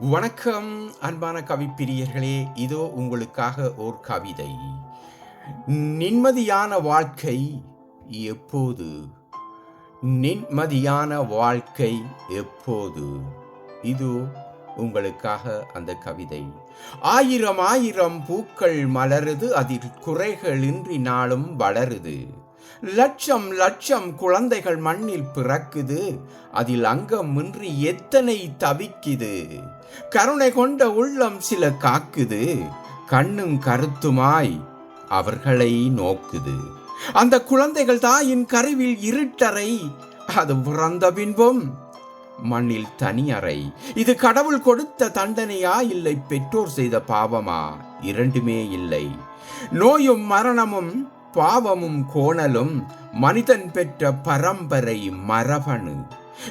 வணக்கம் அன்பான கவிப்பிரியர்களே இதோ உங்களுக்காக ஓர் கவிதை. நிம்மதியான வாழ்க்கை எப்போது? நிம்மதியான வாழ்க்கை எப்போது? இது உங்களுக்காக அந்த கவிதை. ஆயிரம் ஆயிரம் பூக்கள் மலருது அதில் குறைகளின்றி நாளும் வளருது. லட்சம் லட்சம் குழந்தைகள் மண்ணில் பிறக்குது. அதில் அங்கமின்றி எத்தனை தவிக்குது? கருணை கொண்ட உள்ளம் சில காக்குது. கண்ணும் கருத்துமாய் அவர்களை நோக்குது. அந்த குழந்தைகள் தாயின் கருவில் இருட்டறை. அது பிறந்த பின்பும் மண்ணில் தனியறை. இது கடவுள் கொடுத்த தண்டனையா இல்லை பெற்றோர் செய்த பாவமா? இரண்டுமே இல்லை. நோயும் மரணமும் பாவமும் கோணலும் மனிதன் பெற்ற பரம்பரை மரபணு.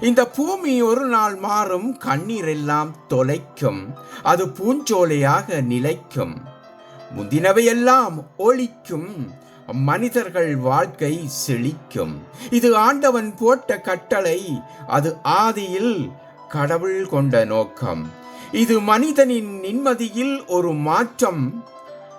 இந்த பூமி ஒரு நாள் மாறும் கண்ணீர் எல்லாம் தொலைக்கும் அது பூஞ்சோலையாக நிலைக்கும். முந்தினவையெல்லாம் ஒழிக்கும் மனிதர்கள் வாழ்க்கை செழிக்கும். இது ஆண்டவன் போட்ட கட்டளை அது ஆதியில் கடவுள் கொண்ட நோக்கம். இது மனிதனின் நிம்மதியில் ஒரு மாற்றம்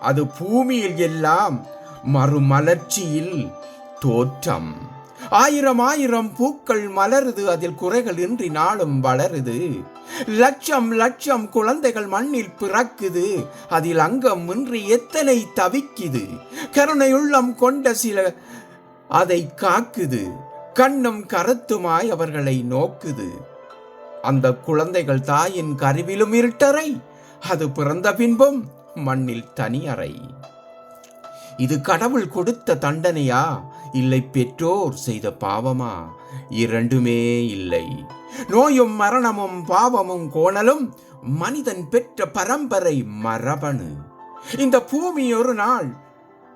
அது பூமியில் எல்லாம் மறுமலர்ச்சியில் தோற்றம். ஆயிரம் ஆயிரம் பூக்கள் மலருது அதில் குறைகள் இன்றி நாளும் வளருது. லட்சம் லட்சம் குழந்தைகள் மண்ணில் பிறக்குது அதில் அங்கம் இன்றி எத்தனை தவிக்குது. கருணையுள்ளம் கொண்ட சில அதை காக்குது கண்ணும் கருத்துமாய் அவர்களை நோக்குது. அந்த குழந்தைகள் தாயின் கருவிலும் இருட்டறை அது பிறந்த பின்பும் மண்ணில் தனியறை. இது கடவுள் கொடுத்த தண்டனையா? இல்லை பெற்றோர் செய்த பாவமா? இரண்டுமே இல்லை. நோயும் மரணமும் பாவமும் கோணலும் மனிதன் பெற்ற பரம்பரை மரபணு. இந்த பூமி ஒரு நாள்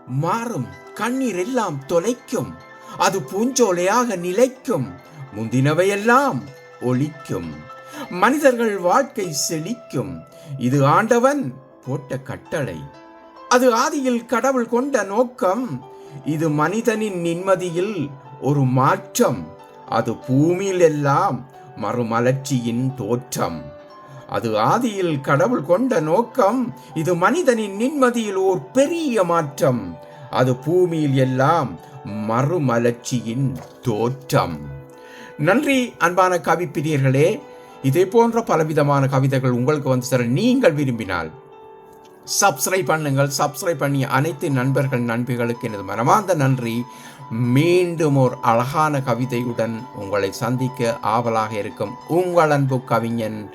மாறும் கண்ணீர் எல்லாம் தொலைக்கும் அது பூஞ்சோலையாக நிலைக்கும் முந்தினவையெல்லாம் ஒழிக்கும் மனிதர்கள் வாழ்க்கை செழிக்கும். இது ஆண்டவன் போட்ட கட்டளை. அது ஆதியில் கடவுள் கொண்ட நோக்கம். இது மனிதனின் நிம்மதியில் ஒரு மாற்றம். அது பூமியில் எல்லாம் மறுமலர்ச்சியின் தோற்றம். அது ஆதியில் கடவுள் கொண்ட நோக்கம். இது மனிதனின் நிம்மதியில் ஓர் பெரிய மாற்றம். அது பூமியில் எல்லாம் மறுமலர்ச்சியின் தோற்றம். நன்றி அன்பான கவிப்பிரியர்களே. இதே போன்ற பலவிதமான கவிதைகள் உங்களுக்கு வந்து தர நீங்கள் விரும்பினால் சப்ஸ்கிரைப் பண்ணுங்கள். சப்ஸ்கிரைப் பண்ணி அனைத்து நண்பர்கள் நண்பிகளுக்கு எனது மனமார்ந்த நன்றி. மீண்டும் ஒரு அழகான கவிதையுடன் உங்களை சந்திக்க ஆவலாக இருக்கும் உங்கள் அன்பு கவிஞன்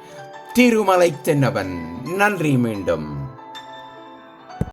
திருமலை தென்னவன். நன்றி மீண்டும்.